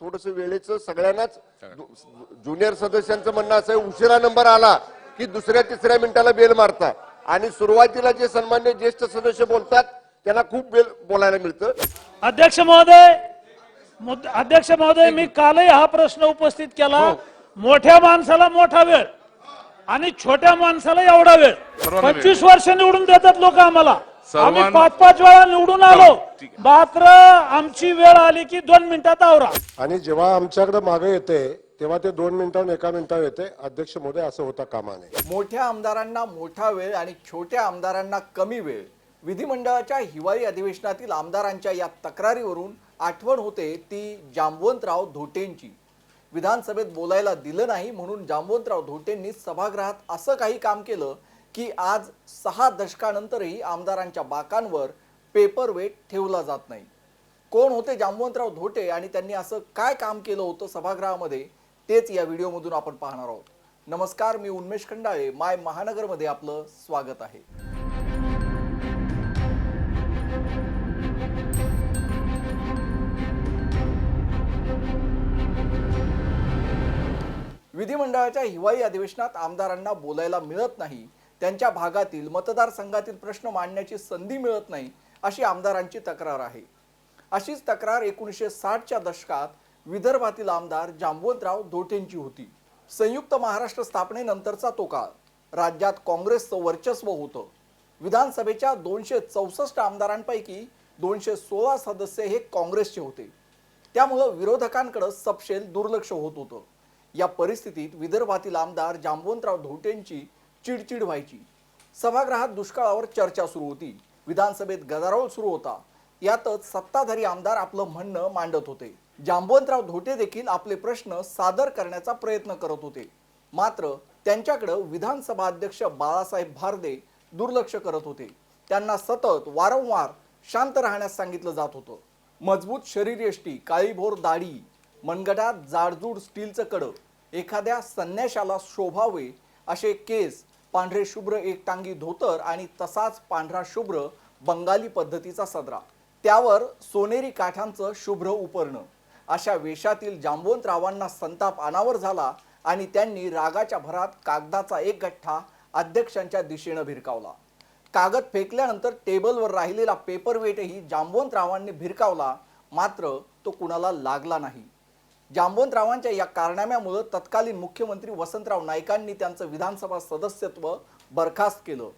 थोडस वेळेचं सगळ्यांनाच ज्युनियर सदस्यांचं म्हणणं असं आहे उशिरा नंबर आला की दुसऱ्या तिसऱ्या मिनिटाला बेल मारता. आणि सुरुवातीला जे सन्मान्य ज्येष्ठ सदस्य बोलतात त्यांना खूप बेल बोलायला मिळतं. अध्यक्ष महोदय अध्यक्ष महोदय मी कालही हा प्रश्न उपस्थित केला. मोठ्या माणसाला मोठा वेळ आणि छोट्या माणसाला एवढा वेळ. पंचवीस वर्ष निवडून देतात लोक आम्हाला. आम्ही पाच पाच वेळा निवडून आलो. ठीक आहे. मात्र आमची वेळ आली की दोन मिनिटात आवरा. आणि जेव्हा आमच्याकडे मागे येते तेव्हा ते दोन मिनिटांहून एका मिनिटावर येते. अध्यक्ष महोदय असं होता कामा नये मोठ्या आमदारांना मोठा वेळ आणि छोट्या आमदारांना कमी वेळ. विधिमंडळाच्या हिवाळी अधिवेशनातील आमदारांच्या या तक्रारीवरून आठवण होते ती जांबवंतराव धोटेंची. विधानसभेत बोलायला दिलं नाही म्हणून जांबवंतराव धोटेंनी सभागृहात असं काही काम केलं की आज सहा दशकानंतरही आमदारांच्या बाकांवर पेपर वेट ठेवला जात नाही. कोण होते जांबवंतराव धोटे आणि त्यांनी असं काय काम केलं होतं सभागृहामध्ये तेच या व्हिडिओमधून आपण पाहणार आहोत. नमस्कार मी उन्मेष खंडाळे माय महानगरमध्ये आपलं स्वागत आहे. विधिमंडळाच्या हिवाळी अधिवेशनात आमदारांना बोलायला मिळत नाही त्यांच्या भागातील मतदारसंघातील प्रश्न मांडण्याची संधी मिळत नाही अशी आमदारांची तक्रार आहे. अशीच तक्रार एकोणीसशे साठच्या दशकात विदर्भातील आमदार जांबवंतराव धोटेंची होती. संयुक्त महाराष्ट्र स्थापनेनंतरचा तो काळ. राज्यात काँग्रेसचं वर्चस्व होतं. विधानसभेच्या दोनशे चौसष्ट आमदारांपैकी दोनशे सोळा सदस्य हे काँग्रेसचे होते. त्यामुळं विरोधकांकडे सपशेल दुर्लक्ष होत होतं. या परिस्थितीत विदर्भातील आमदार जांबवंतराव धोटेंची चिडचिड व्हायची. सभागृहात दुष्काळावर चर्चा सुरू होती. विधानसभेत गदारोळ सुरू होता. यातच सत्ताधारी आमदार आपलं म्हणणं मांडत होते. जांबवंतराव धोटे देखील आपले प्रश्न सादर करण्याचा प्रयत्न करत होते. मात्र त्यांच्याकडं विधानसभा अध्यक्ष बाळासाहेब भारदे दुर्लक्ष करत होते. त्यांना सतत वारंवार शांत राहण्यास सांगितलं जात होतं. मजबूत शरीरयष्टी काळीभोर दाढी मनगटात जाडजूड स्टीलचं कडं एखाद्या संन्याशाला शोभावे असे केस पांढरे शुभ्र एक टांगी धोतर आणि तसाच पांढरा शुभ्र बंगाली पद्धतीचा सदरा. त्यावर सोनेरी काठांचं शुभ्र उपरणं. अशा वेशातील जांबवंतरावांना संताप अनावर झाला आणि त्यांनी रागाच्या भरात कागदाचा एक गठ्ठा अध्यक्षांच्या दिशेनं भिरकावला. कागद फेकल्यानंतर टेबलवर राहिलेला पेपरवेटही जांबवंतरावांनी भिरकावला मात्र तो कुणाला लागला नाही. जांबवंतरावांच्या या कारनाम्यामुळं तत्कालीन मुख्यमंत्री वसंतराव नाईकांनी त्यांचं विधानसभा सदस्यत्व बरखास्त केलं.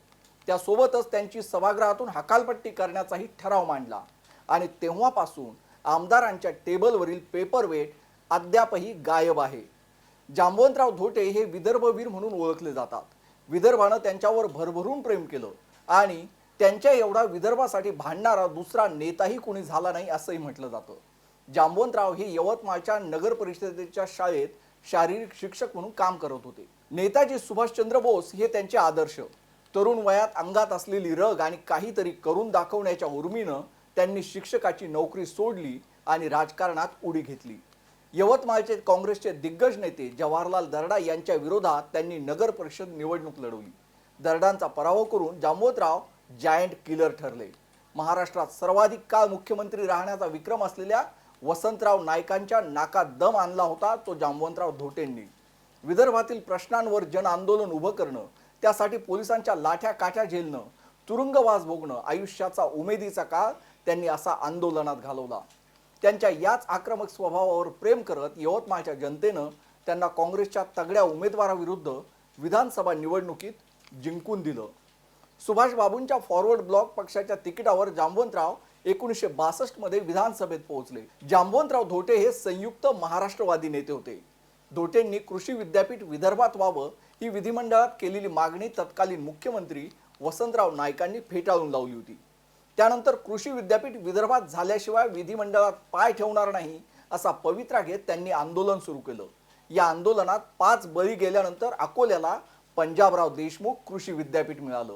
त्यासोबतच त्यांची सभागृहातून हकालपट्टी करण्याचाही ठराव मांडला. आणि तेव्हापासून आमदारांच्या टेबलवरील पेपरवेट अद्यापही गायब आहे. जांबवंतराव धोटे हे विदर्भवीर म्हणून ओळखले जातात. विदर्भानं त्यांच्यावर भरभरून प्रेम केलं आणि त्यांच्या एवढा विदर्भासाठी भांडणारा दुसरा नेताही कोणी झाला नाही असंही म्हटलं जातं. जांबवंतराव हे यवतमाळच्या नगर परिषदेच्या शाळेत शारीरिक शिक्षक म्हणून काम करत होते. नेताजी सुभाषचंद्र बोस हे त्यांचे आदर्श. तरुण वयात अंगात असलेली रग आणि काहीतरी करून दाखवण्याच्या उर्मीनं त्यांनी शिक्षकाची नोकरी सोडली आणि राजकारणात उडी घेतली. यवतमाळचे काँग्रेसचे दिग्गज नेते जवाहरलाल दर्डा यांच्या विरोधात त्यांनी नगर परिषद निवडणूक लढवली. दर्डांचा पराभव करून जांबवतराव जायंट किलर ठरले. महाराष्ट्रात सर्वाधिक काळ मुख्यमंत्री राहण्याचा विक्रम असलेल्या वसंतराव नायकांच्या नाकात दम आणला होता तो जांबवंतराव धोटेंनी. विदर्भातील प्रश्नांवर जन आंदोलन उभं करणं त्यासाठी पोलिसांच्या लाठ्या काठ्या झेलणं तुरुंगवास भोगणं आयुष्याचा उमेदीचा काळ त्यांनी असा आंदोलनात घालवला. त्यांच्या याच आक्रमक स्वभावावर प्रेम करत यवतमाळच्या जनतेनं त्यांना काँग्रेसच्या तगड्या उमेदवाराविरुद्ध विधानसभा निवडणुकीत जिंकून दिलं. सुभाष बाबूंच्या फॉरवर्ड ब्लॉक पक्षाच्या तिकिटावर जांबवंतराव एकोणीसशे बासष्टमध्ये विधानसभेत पोहोचले. जांबवंतराव धोटे हे संयुक्त महाराष्ट्रवादी नेते होते. धोटेंनी कृषी विद्यापीठ विदर्भात व्हावं ही विधिमंडळात केलेली मागणी तत्कालीन मुख्यमंत्री वसंतराव नायकांनी फेटाळून लावली होती. त्यानंतर कृषी विद्यापीठ विदर्भात झाल्याशिवाय विधिमंडळात पाय ठेवणार नाही असा पवित्रा घेत त्यांनी आंदोलन सुरू केलं. या आंदोलनात पाच बळी गेल्यानंतर अकोल्याला पंजाबराव देशमुख कृषी विद्यापीठ मिळालं.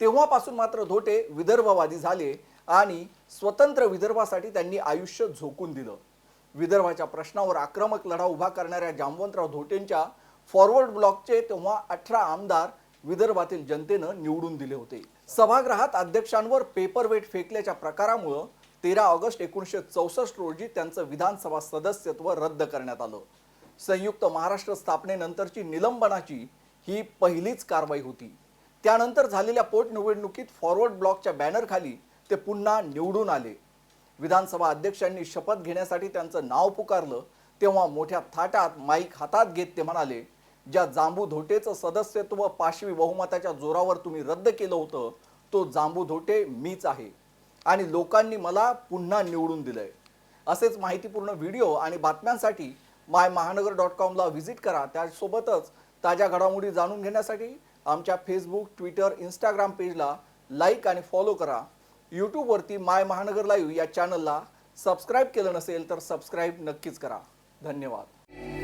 तेव्हापासून मात्र धोटे विदर्भवादी झाले आणि स्वतंत्र विदर्भासाठी त्यांनी आयुष्य झोकून दिलं. विदर्भाच्या प्रश्नावर आक्रमक लढा उभा करणाऱ्या जामवंतराव धोटेंच्या फॉरवर्ड ब्लॉकचे तेव्हा अठरा आमदार विदर्भातील जनतेनं निवडून दिले होते. सभागृहात अध्यक्षांवर पेपरवेट फेकल्याच्या प्रकारामुळं तेरा ऑगस्ट एकोणीसशे चौसष्ट रोजी त्यांचं विधानसभा सदस्यत्व रद्द करण्यात आलं. संयुक्त महाराष्ट्र स्थापनेनंतरची निलंबनाची ही पहिलीच कारवाई होती. त्यानंतर झालेल्या पोटनिवडणुकीत फॉरवर्ड ब्लॉकच्या बॅनरखाली ते पुन्हा निवडून आले. विधानसभा अध्यक्षांनी शपथ घेण्यासाठी त्यांचं नाव पुकारलं तेव्हा मोठ्या थाटात माईक हातात घेत ते म्हणाले ज्या जांबू धोटेचं सदस्यत्व पाशवी बहुमताच्या जोरावर तुम्ही रद्द केलं होतं तो जांबू धोटे मीच आहे. आणि लोकांनी मला पुन्हा निवडून दिलंय. असेच माहितीपूर्ण व्हिडिओ आणि बातम्यांसाठी माय महानगर डॉट कॉमला व्हिजिट करा. त्यासोबतच ताज्या घडामोडी जाणून घेण्यासाठी आमच्या फेसबुक ट्विटर इंस्टाग्राम पेजला लाईक आणि फॉलो करा. यूट्यूबवरती माय महानगर लाईव्ह या चॅनलला सबस्क्राईब केलं नसेल तर सबस्क्राईब नक्कीच करा. धन्यवाद.